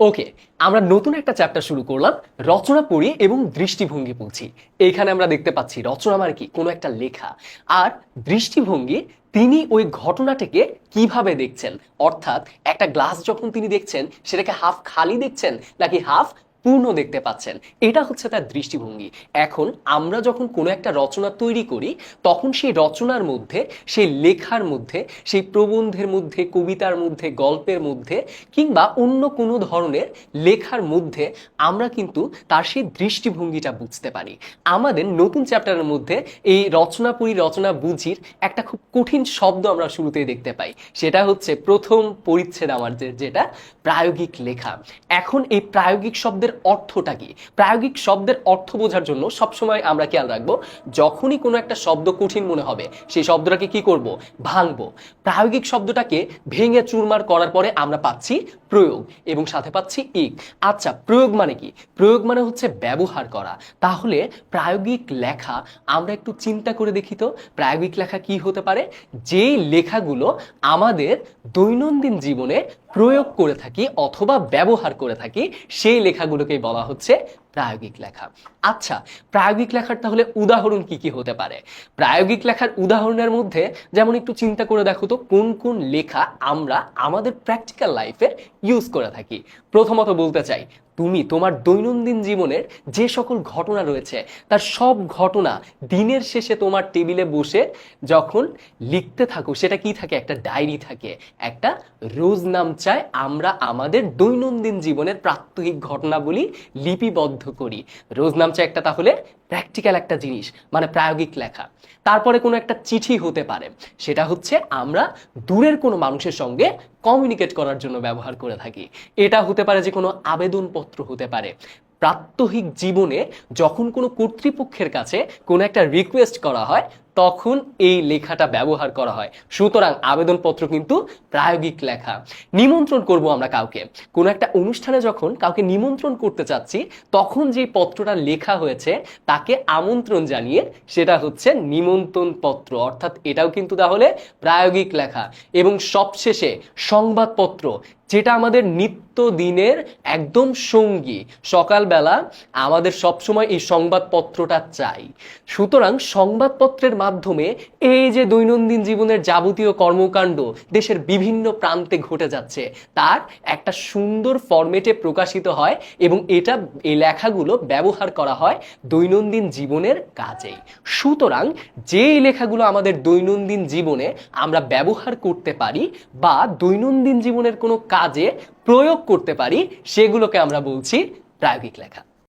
ওকে আমরা নতুন একটা চ্যাপ্টার শুরু করলাম, রচনা পড়ি এবং দৃষ্টিভঙ্গি পড়ছি। এইখানে আমরা দেখতে পাচ্ছি, রচনা মানে কি? কোনো একটা লেখা। আর দৃষ্টিভঙ্গি, তিনি ওই ঘটনাটাকে কীভাবে দেখছেন? অর্থাৎ একটা গ্লাস যখন তিনি দেখছেন, সেটাকে হাফ খালি দেখছেন, নাকি হাফ পূর্ণ দেখতে পাচ্ছেন। এটা হচ্ছে তার দৃষ্টিভঙ্গি। এখন আমরা যখন কোনো একটা রচনা তৈরি করি, তখন সেই রচনার মধ্যে, সেই লেখার মধ্যে, সেই প্রবন্ধের মধ্যে, কবিতার মধ্যে, গল্পের মধ্যে কিংবা অন্য কোনো ধরনের লেখার মধ্যে আমরা কিন্তু তার সেই দৃষ্টিভঙ্গিটা বুঝতে পারি। আমাদের নতুন চ্যাপ্টারের মধ্যে এই রচনা পড়ি, রচনা বুঝির একটা খুব কঠিন শব্দ আমরা শুরুতেই দেখতে পাই। সেটা হচ্ছে প্রথম পরিচ্ছেদ আমার যেটা প্রায়োগিক লেখা। এখন এই প্রায়োগিক শব্দের অর্থটা কি? প্রায়োগিক শব্দের অর্থ বোঝার জন্য সবসময় আমরা খেয়াল রাখব, যখনই কোনো একটা শব্দ কঠিন মনে হবে, সেই শব্দটাকে কি করব? ভাঙবো। প্রায়োগিক শব্দটাকে ভেঙে চুরমার করার পরে আমরা পাচ্ছি প্রয়োগ এবং সাথে পাচ্ছি ইক আচ্ছা প্রয়োগ মানে কি? প্রয়োগ মানে হচ্ছে ব্যবহার করা। তাহলে প্রায়োগিক লেখা আমরা একটু চিন্তা করে দেখি তো, প্রায়োগিক লেখা কি হতে পারে? যেই লেখাগুলো আমাদের দৈনন্দিন জীবনে প্রয়োগ করে থাকি অথবা ব্যবহার করে থাকি সেই লেখাগুলোকেই বলা হচ্ছে প্রায়োগিক লেখা। আচ্ছা প্রায়োগিক লেখার তাহলে উদাহরণ কি কি হতে পারে? প্রায়োগিক লেখার উদাহরণের মধ্যে যেমন একটু চিন্তা করে দেখো তো, কোন কোন লেখা আমরা আমাদের প্র্যাকটিক্যাল লাইফে ইউজ করে থাকি? প্রথমত বলতে চাই, তুমি তোমার দৈনন্দিন জীবনের যে সকল ঘটনা রয়েছে, তার সব ঘটনা দিনের শেষে তোমার টেবিলে বসে যখন লিখতে থাকো, সেটা কি থাকে? একটা ডায়েরি থাকে। একটা রোজ নাম চায় আমরা আমাদের দৈনন্দিন জীবনের প্রাত্যহিক ঘটনাবলী লিপিবদ্ধ করি। রোজ নামচা একটা তাহলে প্র্যাকটিক্যাল একটা জিনিস মানে প্রায়োগিক লেখা। তারপরে কোনো একটা চিঠি হতে পারে। সেটা হচ্ছে আমরা দূরের কোনো মানুষের সঙ্গে কমিউনিকেট করার জন্য ব্যবহার করে থাকি। এটা হতে পারে যে কোনো আবেদনপত্র হতে পারে। প্রাত্যহিক জীবনে যখন কোনো কর্তৃপক্ষের কাছে কোনো একটা রিকোয়েস্ট করা হয় তখন এই লেখাটা ব্যবহার করা হয়। সুতরাং আবেদনপত্র কিন্তু প্রায়োগিক লেখা। নিমন্ত্রণ করব আমরা কাউকে। কোনো একটা অনুষ্ঠানে যখন কাউকে নিমন্ত্রণ করতে চাচ্ছি, তখন যে পত্রটা লেখা হয়েছে, তাকে আমন্ত্রণ জানিয়ে সেটা হচ্ছে নিমন্ত্রণ পত্র অর্থাৎ এটাও কিন্তু তাহলে প্রায়োগিক লেখা। এবং সবশেষে সংবাদপত্র, যেটা আমাদের নিত্য দিনের একদম সঙ্গী। সকালবেলা আমাদের সবসময় এই সংবাদপত্রটা চাই। সুতরাং সংবাদপত্রের মাধ্যমে এই যে দৈনন্দিন জীবনের যাবতীয় কর্মকাণ্ড দেশের বিভিন্ন প্রান্তে ঘটে যাচ্ছে, তার একটা সুন্দর ফরম্যাটে প্রকাশিত হয় এবং এটা এই লেখাগুলো ব্যবহার করা হয় দৈনন্দিন জীবনের কাজেই। সুতরাং যেই লেখাগুলো আমাদের দৈনন্দিন জীবনে আমরা ব্যবহার করতে পারি বা দৈনন্দিন জীবনের কোনো কাজে প্রয়োগ করতে পারি, সেগুলোকে আমরা বলছি প্রায়োগিক লেখা।